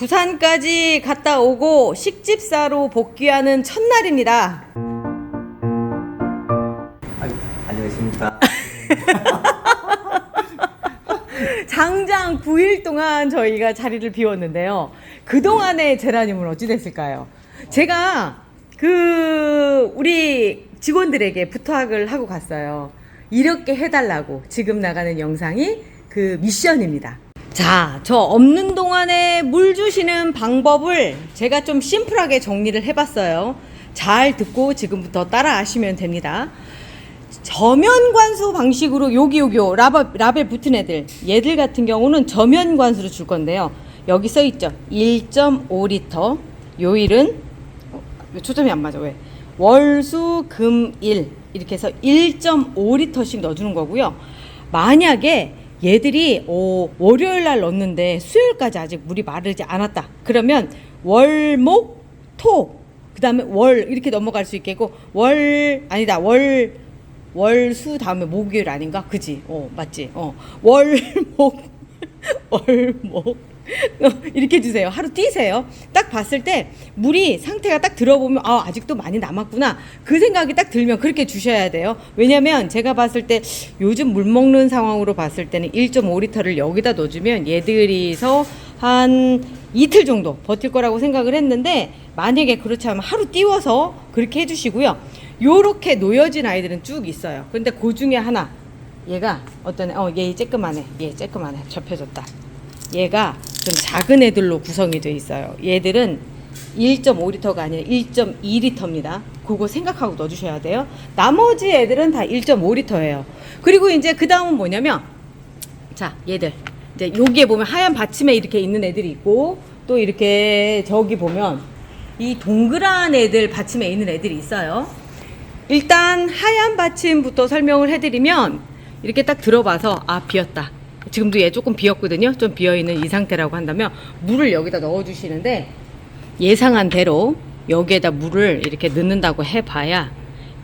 부산까지 갔다 오고 식집사로 복귀하는 첫날입니다. 아유, 안녕하십니까. 장장 9일 동안 저희가 자리를 비웠는데요. 그동안의 제라늄은 어찌 됐을까요? 제가 그 우리 직원들에게 부탁을 하고 갔어요. 이렇게 해달라고 지금 나가는 영상이 그 미션입니다. 자, 저 없는 동안에 물 주시는 방법을 제가 좀 심플하게 정리를 해봤어요. 잘 듣고 지금부터 따라 하시면 됩니다. 저면 관수 방식으로 여기 여기 요 라벨, 라벨 붙은 애들. 얘들 같은 경우는 저면 관수로 줄 건데요. 여기 써 있죠. 1.5리터. 요일은 어, 왜 초점이 안 맞아. 왜? 월수 금일. 이렇게 해서 1.5리터씩 넣어주는 거고요. 만약에 얘들이 어, 월요일 날 넣었는데 수요일까지 아직 물이 마르지 않았다 그러면 월 목 토 그 다음에 월 이렇게 넘어갈 수 있겠고 월 아니다 월 월 수 다음에 목요일 아닌가? 그지? 어, 맞지? 어. 월목 월목 어, 이렇게 해주세요. 하루 뛰세요. 딱 봤을 때 물이 상태가 딱 들어보면 아 아직도 많이 남았구나 그 생각이 딱 들면 그렇게 주셔야 돼요. 왜냐면 제가 봤을 때 요즘 물 먹는 상황으로 봤을 때는 1.5리터를 여기다 넣어주면 얘들이서 한 이틀 정도 버틸 거라고 생각을 했는데 만약에 그렇지 않으면 하루 띄워서 그렇게 해주시고요. 요렇게 놓여진 아이들은 쭉 있어요. 근데 그 중에 하나 얘가 어떤 애, 어, 얘 쬐끄만해. 얘 쬐끄만해. 접혀졌다. 얘가 좀 작은 애들로 구성이 돼 있어요. 얘들은 1.5리터가 아니라 1.2리터입니다. 그거 생각하고 넣어주셔야 돼요. 나머지 애들은 다 1.5리터예요. 그리고 이제 그 다음은 뭐냐면 자, 얘들. 이제 여기에 보면 하얀 받침에 이렇게 있는 애들이 있고 또 이렇게 저기 보면 이 동그란 애들 받침에 있는 애들이 있어요. 일단 하얀 받침부터 설명을 해드리면 이렇게 딱 들어봐서 아 비었다. 지금도 얘 조금 비었거든요. 좀 비어 있는 이 상태라고 한다면 물을 여기다 넣어 주시는데 예상한 대로 여기에다 물을 이렇게 넣는다고 해 봐야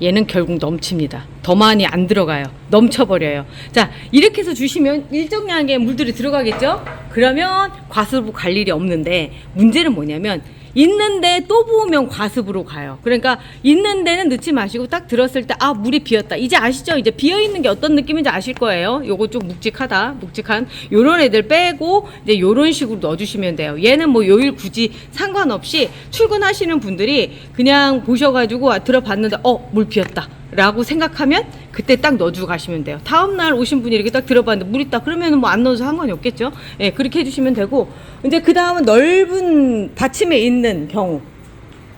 얘는 결국 넘칩니다. 더 많이 안 들어가요. 넘쳐버려요. 자, 이렇게 해서 주시면 일정량의 물들이 들어가겠죠? 그러면 과습으로 갈 일이 없는데 문제는 뭐냐면 있는데 또 부으면 과습으로 가요. 그러니까 있는 데는 넣지 마시고 딱 들었을 때 아 물이 비었다. 이제 아시죠? 이제 비어 있는 게 어떤 느낌인지 아실 거예요. 요거 좀 묵직하다, 묵직한 요런 애들 빼고 이제 요런 식으로 넣어주시면 돼요. 얘는 뭐 요일 굳이 상관없이 출근하시는 분들이 그냥 보셔가지고 아, 들어봤는데 어 물 비었다. 라고 생각하면 그때 딱 넣어주고 가시면 돼요. 다음날 오신 분이 이렇게 딱 들어봤는데 물 있다 그러면 뭐 안 넣어도 상관이 없겠죠. 예, 그렇게 해주시면 되고 이제 그 다음은 넓은 받침에 있는 경우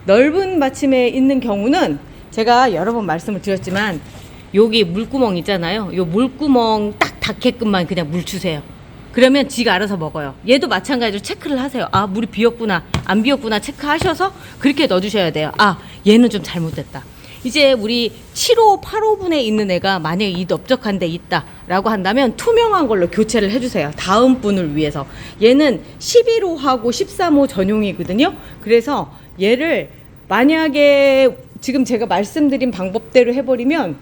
넓은 받침에 있는 경우는 제가 여러 번 말씀을 드렸지만 여기 물구멍 있잖아요. 요 물구멍 딱 닿게끔만 그냥 물 주세요. 그러면 지가 알아서 먹어요. 얘도 마찬가지로 체크를 하세요. 아, 물이 비었구나, 안 비었구나 체크하셔서 그렇게 넣어주셔야 돼요. 아, 얘는 좀 잘못됐다. 이제 우리 7호, 8호분에 있는 애가 만약에 이 넓적한 데 있다라고 한다면 투명한 걸로 교체를 해주세요. 다음 분을 위해서. 얘는 11호하고 13호 전용이거든요. 그래서 얘를 만약에 지금 제가 말씀드린 방법대로 해버리면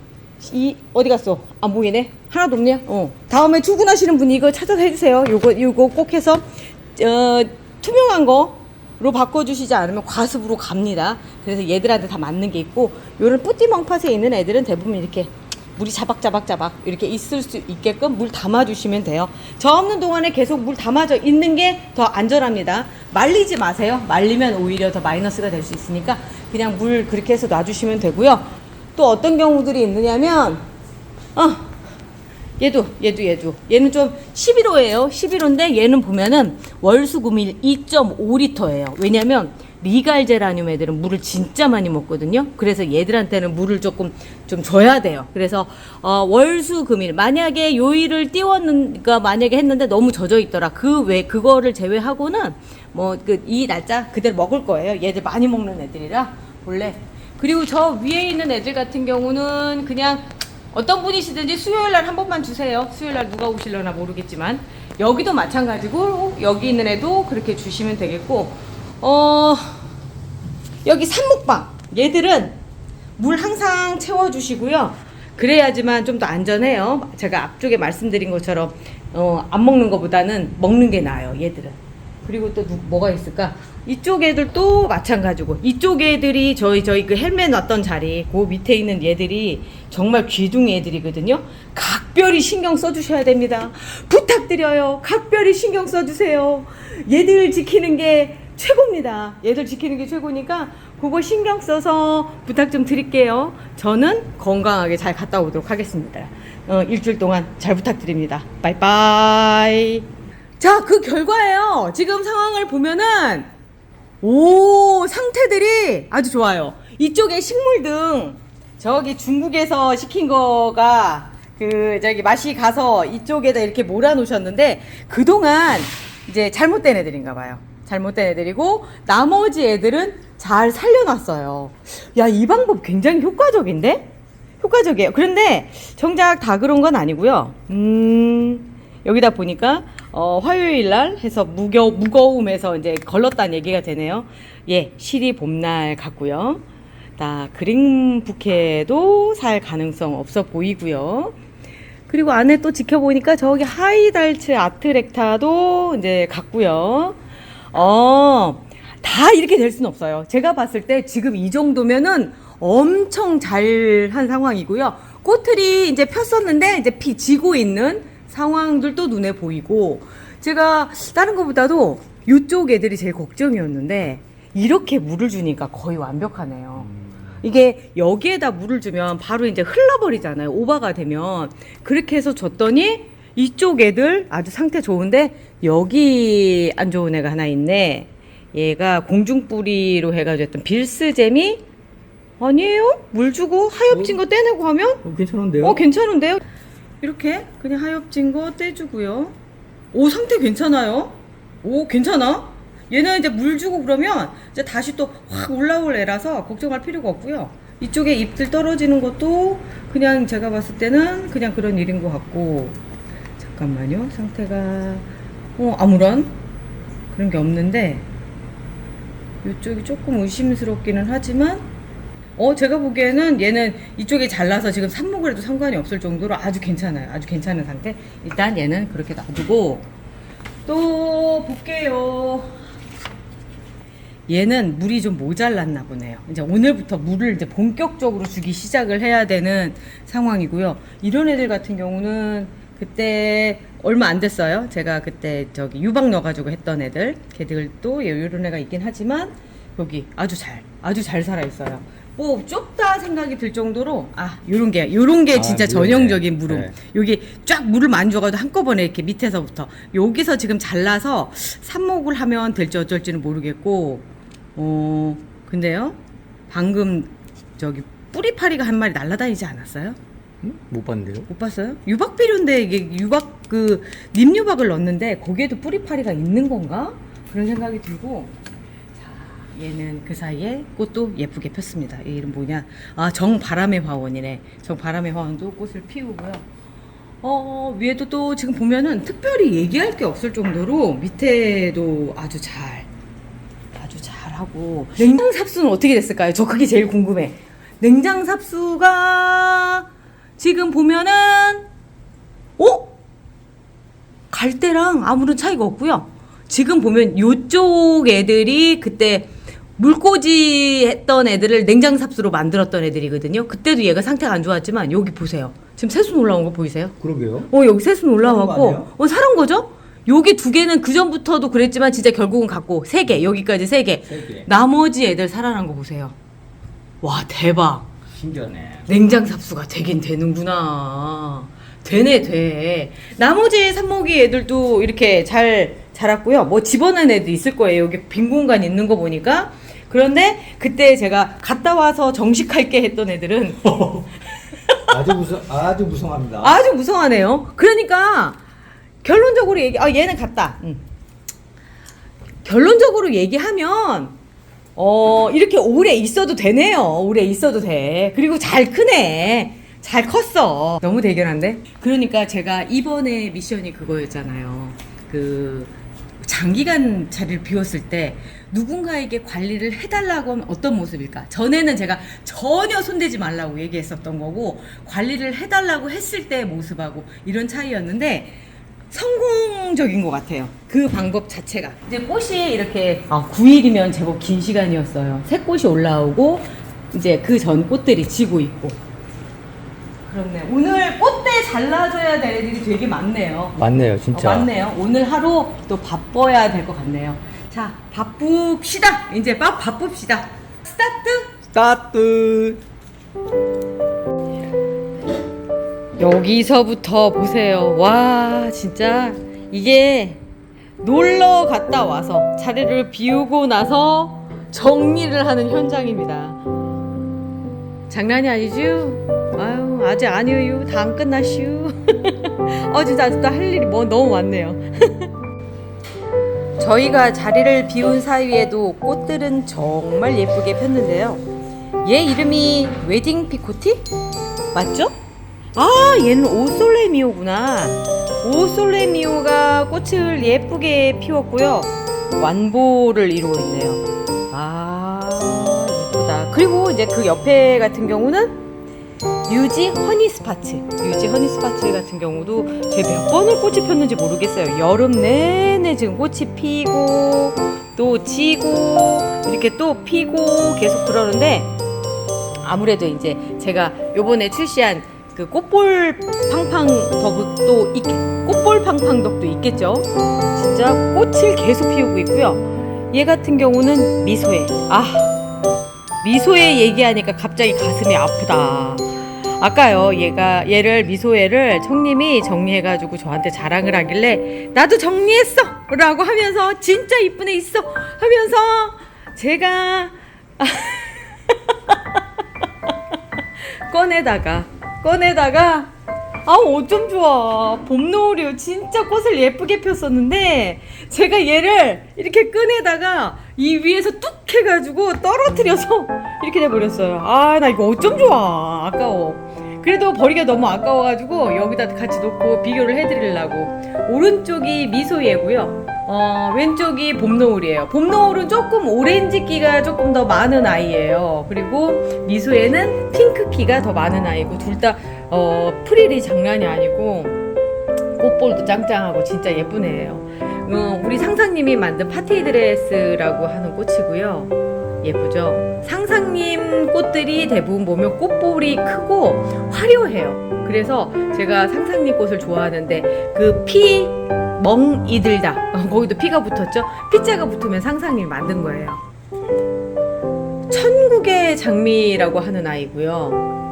이 어디 갔어? 안 보이네. 하나도 없네요. 어. 다음에 출근하시는 분이 이거 찾아서 해주세요. 요거 요거 꼭 해서 어, 투명한 거 로 바꿔주시지 않으면 과습으로 갑니다. 그래서 얘들한테 다 맞는 게 있고 요런 뿌띠멍팟에 있는 애들은 대부분 이렇게 물이 자박자박자박 이렇게 있을 수 있게끔 물 담아주시면 돼요. 저 없는 동안에 계속 물 담아져 있는 게 더 안전합니다. 말리지 마세요. 말리면 오히려 더 마이너스가 될 수 있으니까 그냥 물 그렇게 해서 놔주시면 되고요. 또 어떤 경우들이 있느냐면, 어, 얘도, 얘도, 얘도. 얘는 좀 11호예요. 11호인데 얘는 보면은 월수금일 2.5리터예요. 왜냐면 리갈 제라늄 애들은 물을 진짜 많이 먹거든요. 그래서 얘들한테는 물을 조금 좀 줘야 돼요. 그래서 어, 월수금일 만약에 요일을 띄웠는 가 만약에 했는데 너무 젖어 있더라. 그 외 그거를 제외하고는 뭐 그 이 날짜 그대로 먹을 거예요. 얘들 많이 먹는 애들이라 원래 그리고 저 위에 있는 애들 같은 경우는 그냥 어떤 분이시든지 수요일 날 한 번만 주세요. 수요일 날 누가 오실려나 모르겠지만 여기도 마찬가지고 여기 있는 애도 그렇게 주시면 되겠고 어 여기 산목방 얘들은 물 항상 채워 주시고요. 그래야지만 좀 더 안전해요. 제가 앞쪽에 말씀드린 것처럼 어, 안 먹는 것보다는 먹는 게 나아요. 얘들은 그리고 또 누, 뭐가 있을까? 이쪽 애들도 마찬가지고 이쪽 애들이 저희 저희 그 헬멧 놨던 자리 그 밑에 있는 얘들이 정말 귀둥이 애들이거든요. 각별히 신경 써주셔야 됩니다. 부탁드려요. 각별히 신경 써주세요. 얘들 지키는 게 최고입니다. 얘들 지키는 게 최고니까 그거 신경 써서 부탁 좀 드릴게요. 저는 건강하게 잘 갔다 오도록 하겠습니다. 어, 일주일 동안 잘 부탁드립니다. 바이바이. 자, 그 결과예요. 지금 상황을 보면은 오 상태들이 아주 좋아요. 이쪽에 식물 등 저기 중국에서 시킨 거가 그 저기 맛이 가서 이쪽에다 이렇게 몰아 놓으셨는데 그동안 이제 잘못된 애들인가 봐요. 잘못된 애들이고 나머지 애들은 잘 살려놨어요. 야 이 방법 굉장히 효과적인데? 효과적이에요. 그런데 정작 다 그런 건 아니고요. 음, 여기다 보니까 어, 화요일 날 해서 무겨 무거움에서 이제 걸렀다는 얘기가 되네요. 예, 실이 봄날 같고요. 나 그린 부케도 살 가능성 없어 보이고요. 그리고 안에 또 지켜보니까 저기 하이달츠 아트렉타도 이제 같고요. 어, 다 이렇게 될 수는 없어요. 제가 봤을 때 지금 이 정도면은 엄청 잘 한 상황이고요. 꽃들이 이제 폈었는데 이제 피 지고 있는 상황들도 눈에 보이고 제가 다른 것보다도 이쪽 애들이 제일 걱정이었는데 이렇게 물을 주니까 거의 완벽하네요. 이게 여기에다 물을 주면 바로 이제 흘러버리잖아요. 오바가 되면. 그렇게 해서 줬더니 이쪽 애들 아주 상태 좋은데 여기 안 좋은 애가 하나 있네. 얘가 공중뿌리로 해가지고 했던 빌스잼이 아니에요? 물 주고 하엽진 거 떼내고 하면 어, 괜찮은데요? 어 괜찮은데요? 이렇게 그냥 하엽진 거 떼주고요. 오 상태 괜찮아요? 오 괜찮아? 얘는 이제 물 주고 그러면 이제 다시 또 확 올라올 애라서 걱정할 필요가 없고요. 이쪽에 잎들 떨어지는 것도 그냥 제가 봤을 때는 그냥 그런 일인 것 같고 잠깐만요 상태가 어 아무런 그런 게 없는데 이쪽이 조금 의심스럽기는 하지만 어 제가 보기에는 얘는 이쪽이 잘라서 지금 삽목을 해도 상관이 없을 정도로 아주 괜찮아요. 아주 괜찮은 상태. 일단 얘는 그렇게 놔두고 또 볼게요. 얘는 물이 좀 모자랐나 보네요. 이제 오늘부터 물을 이제 본격적으로 주기 시작을 해야 되는 상황이고요. 이런 애들 같은 경우는 그때 얼마 안 됐어요. 제가 그때 저기 유박 넣어가지고 했던 애들. 걔들도 이런 애가 있긴 하지만 여기 아주 잘 아주 잘 살아 있어요 뭐 좁다 생각이 들 정도로 아 요런 게 요런 게 아, 진짜 물음에. 전형적인 물음 네. 여기 쫙 물을 줘가지고 한꺼번에 이렇게 밑에서부터 여기서 지금 잘라서 삽목을 하면 될지 어쩔지는 모르겠고 어 근데요 방금 저기 뿌리파리가 한 마리 날아다니지 않았어요? 음? 못 봤는데요? 못 봤어요? 유박 비료인데 이게 유박 그 닙유박을 넣었는데 거기에도 뿌리파리가 있는 건가? 그런 생각이 들고 자 얘는 그 사이에 꽃도 예쁘게 폈습니다. 얘 이름 뭐냐? 아 정바람의 화원이네. 정바람의 화원도 꽃을 피우고요. 어 위에도 또 지금 보면은 특별히 얘기할 게 없을 정도로 밑에도 아주 잘 아주 잘하고 냉장 삽수는 어떻게 됐을까요? 저 그게 제일 궁금해. 냉장 삽수가 지금 보면은 어? 갈 때랑 아무런 차이가 없고요. 지금 보면 요쪽 애들이 그때 물꽂이 했던 애들을 냉장 삽수로 만들었던 애들이거든요. 그때도 얘가 상태가 안 좋았지만 여기 보세요. 지금 새순 올라온 거 보이세요? 그러게요. 어 여기 새순 올라왔고? 어 살은 거죠? 여기 두 개는 그 전부터도 그랬지만 진짜 결국은 갔고 세 개 여기까지 세 개. 세 개. 나머지 애들 살아난 거 보세요. 와 대박. 신기하네. 냉장 삽수가 되긴 되는구나. 되네 돼. 나머지 삽목이 애들도 이렇게 잘 자랐고요. 뭐 집어넣은 애도 있을 거예요. 여기 빈 공간 있는 거 보니까. 그런데 그때 제가 갔다 와서 정식할게 했던 애들은 아주 무성 아주 무성합니다. 아주 무성하네요. 그러니까 결론적으로 얘기, 아 얘는 갔다. 음. 결론적으로 얘기하면 어 이렇게 오래 있어도 되네요. 오래 있어도 돼. 그리고 잘 크네. 잘 컸어. 너무 대견한데? 그러니까 제가 이번에 미션이 그거였잖아요. 그 장기간 자리를 비웠을 때 누군가에게 관리를 해달라고 하면 어떤 모습일까? 전에는 제가 전혀 손대지 말라고 얘기했었던 거고 관리를 해달라고 했을 때의 모습하고 이런 차이였는데 성공적인 것 같아요. 그 방법 자체가. 이제 꽃이 이렇게 아, 9일이면 제법 긴 시간이었어요. 새 꽃이 올라오고 이제 그 전 꽃들이 지고 있고. 그렇네. 오늘 꽃대 잘라줘야 될 일이 되게 많네요. 맞네요, 진짜. 어, 맞네요. 오늘 하루 또 바빠야 될 것 같네요. 자, 바쁩시다. 이제 바, 바쁩시다. 스타트! 스타트. 여기서부터 보세요. 와, 진짜 이게 놀러 갔다 와서 자리를 비우고 나서 정리를 하는 현장입니다. 장난이 아니죠? 아직 아니에요. 다 안 끝났슈. 어, 진짜 아직도 할 일이 뭐 너무 많네요. 저희가 자리를 비운 사이에도 꽃들은 정말 예쁘게 폈는데요. 얘 이름이 웨딩 피코티? 맞죠? 아, 얘는 오솔레미오구나. 오솔레미오가 꽃을 예쁘게 피웠고요. 완보를 이루고 있네요. 아, 예쁘다. 그리고 이제 그 옆에 같은 경우는 유지 허니스파츠. 유지 허니스파츠 같은 경우도 제 몇 번을 꽃이 폈는지 모르겠어요. 여름 내내 지금 꽃이 피고 또 지고 이렇게 또 피고 계속 그러는데 아무래도 이제 제가 요번에 출시한 그 꽃볼 팡팡 덕도 있 꽃볼 팡팡 덕도 있겠죠. 진짜 꽃을 계속 피우고 있고요. 얘 같은 경우는 미소에 아 미소에 얘기하니까 갑자기 가슴이 아프다. 아까요 얘가 얘를 미소애를 청님이 정리해가지고 저한테 자랑을 하길래 나도 정리했어라고 하면서 진짜 이쁜 애 있어 하면서 제가 꺼내다가 꺼내다가 아 어쩜 좋아. 봄 노을이요 진짜 꽃을 예쁘게 폈었는데 제가 얘를 이렇게 꺼내다가 이 위에서 뚝 해가지고 떨어뜨려서 이렇게 돼버렸어요. 아 나 이거 어쩜 좋아. 아까워. 그래도 버리기가 너무 아까워가지고 여기다 같이 놓고 비교를 해드리려고. 오른쪽이 미소예고요. 어, 왼쪽이 봄노을이에요. 봄노을은 조금 오렌지기가 조금 더 많은 아이예요. 그리고 미소에는 핑크기가 더 많은 아이고 둘 다 어, 프릴이 장난이 아니고 꽃볼도 짱짱하고 진짜 예쁜 애예요. 어, 우리 상상님이 만든 파티 드레스라고 하는 꽃이고요. 예쁘죠? 상상님 꽃들이 대부분 보면 꽃볼이 크고 화려해요. 그래서 제가 상상님 꽃을 좋아하는데 그 피 멍 이들다. 어, 거기도 피가 붙었죠. 피자가 붙으면 상상님 만든 거예요. 천국의 장미라고 하는 아이고요.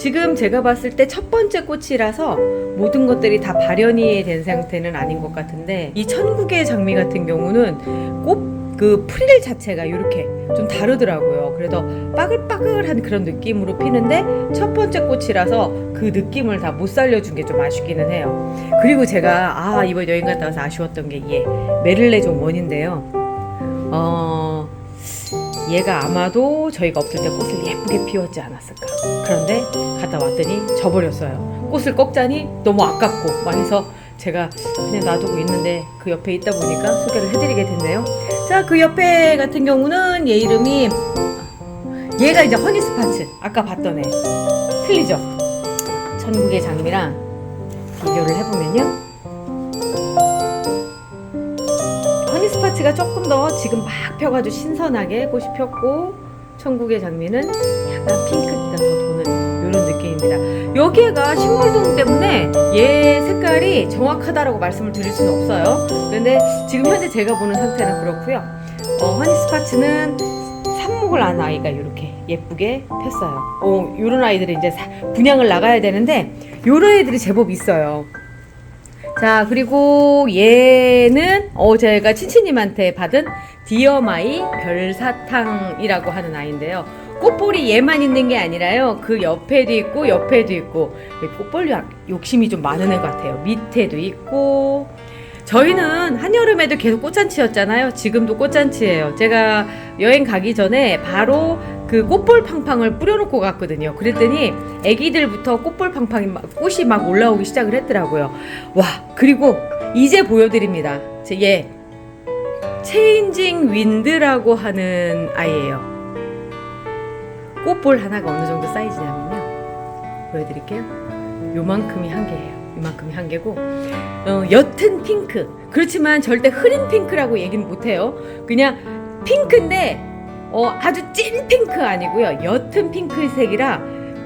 지금 제가 봤을 때 첫 번째 꽃이라서 모든 것들이 다 발현이 된 상태는 아닌 것 같은데 이 천국의 장미 같은 경우는 꽃그 프릴 자체가 이렇게 좀 다르더라고요. 그래서 빠글빠글한 그런 느낌으로 피는데 첫 번째 꽃이라서 그 느낌을 다 못 살려준 게 좀 아쉽기는 해요. 그리고 제가 아 이번 여행 갔다 와서 아쉬웠던 게 얘 메릴레종 원인데요. 어 얘가 아마도 저희가 없을 때 꽃을 예쁘게 피웠지 않았을까. 그런데 갔다 왔더니 져버렸어요. 꽃을 꺾자니 너무 아깝고 막 해서 제가 그냥 놔두고 있는데 그 옆에 있다 보니까 소개를 해드리게 됐네요. 자, 그 옆에 같은 경우는 얘 이름이 얘가 이제 허니스파츠 아까 봤던 애 틀리죠? 천국의 장미랑 비교를 해보면요. 스파츠가 조금 더 지금 막 펴가지고 신선하게 꽃이 폈고 천국의 장미는 약간 핑크기가 더 도는 이런 느낌입니다. 여기가 식물동 때문에 얘 색깔이 정확하다라고 말씀을 드릴 수는 없어요. 그런데 지금 현재 제가 보는 상태는 그렇고요. 어, 허니스파츠는 삽목을 한 아이가 이렇게 예쁘게 폈어요. 어, 이런 아이들이 이제 사- 분양을 나가야 되는데 이런 애들이 제법 있어요. 자, 그리고 얘는 어 제가 친치님한테 받은 디어마이 별사탕이라고 하는 아이인데요. 꽃볼이 얘만 있는 게 아니라요. 그 옆에도 있고 옆에도 있고 꽃볼 욕심이 좀 많은 애 같아요. 밑에도 있고 저희는 한여름에도 계속 꽃잔치였잖아요. 지금도 꽃잔치예요. 제가 여행 가기 전에 바로 그 꽃볼 팡팡을 뿌려놓고 갔거든요. 그랬더니 아기들부터 꽃볼 팡팡이 막 꽃이 막 올라오기 시작을 했더라고요. 와 그리고 이제 보여드립니다. 제얘 체인징 윈드라고 하는 아이예요. 꽃볼 하나가 어느 정도 사이즈냐면요. 보여드릴게요. 요만큼이 한 개예요. 이만큼이 한 개고 어, 옅은 핑크 그렇지만 절대 흐린 핑크라고 얘기는 못해요 그냥 핑크인데 어, 아주 찐 핑크 아니고요 옅은 핑크색이라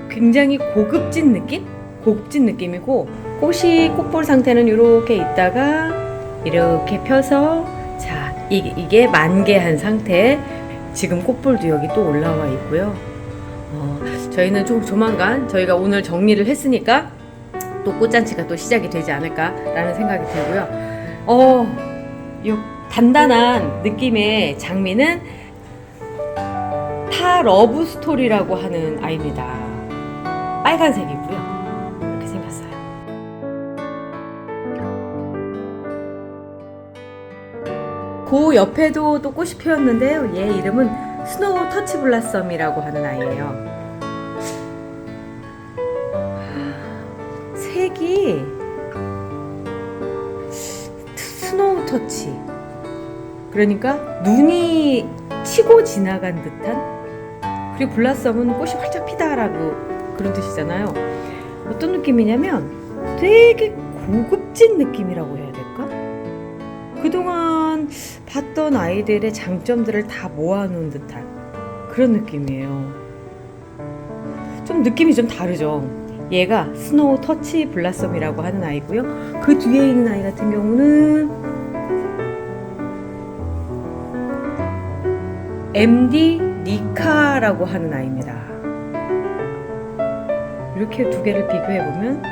굉장히 고급진 느낌? 고급진 느낌이고 꽃이 꽃볼 상태는 이렇게 있다가 이렇게 펴서 자 이게, 이게 만개한 상태 지금 꽃볼도 여기 또 올라와 있고요 어, 저희는 좀 조만간 저희가 오늘 정리를 했으니까 또 꽃잔치가 또 시작이 되지 않을까라는 생각이 들고요. 어, 이 단단한 느낌의 장미는 타 러브 스토리라고 하는 아이입니다. 빨간색이고요. 이렇게 생겼어요. 그 옆에도 또 꽃이 피었는데요. 얘 이름은 스노우 터치 블라썸이라고 하는 아이예요. 색이 스노우 터치. 그러니까 눈이 치고 지나간 듯한 그리고 블라썸은 꽃이 활짝 피다라고 그런 뜻이잖아요. 어떤 느낌이냐면 되게 고급진 느낌이라고 해야 될까? 그동안 봤던 아이들의 장점들을 다 모아놓은 듯한 그런 느낌이에요. 좀 느낌이 좀 다르죠. 얘가 스노우 터치 블라썸이라고 하는 아이고요. 그 뒤에 있는 아이 같은 경우는 MD 니카라고 하는 아이입니다. 이렇게 두 개를 비교해 보면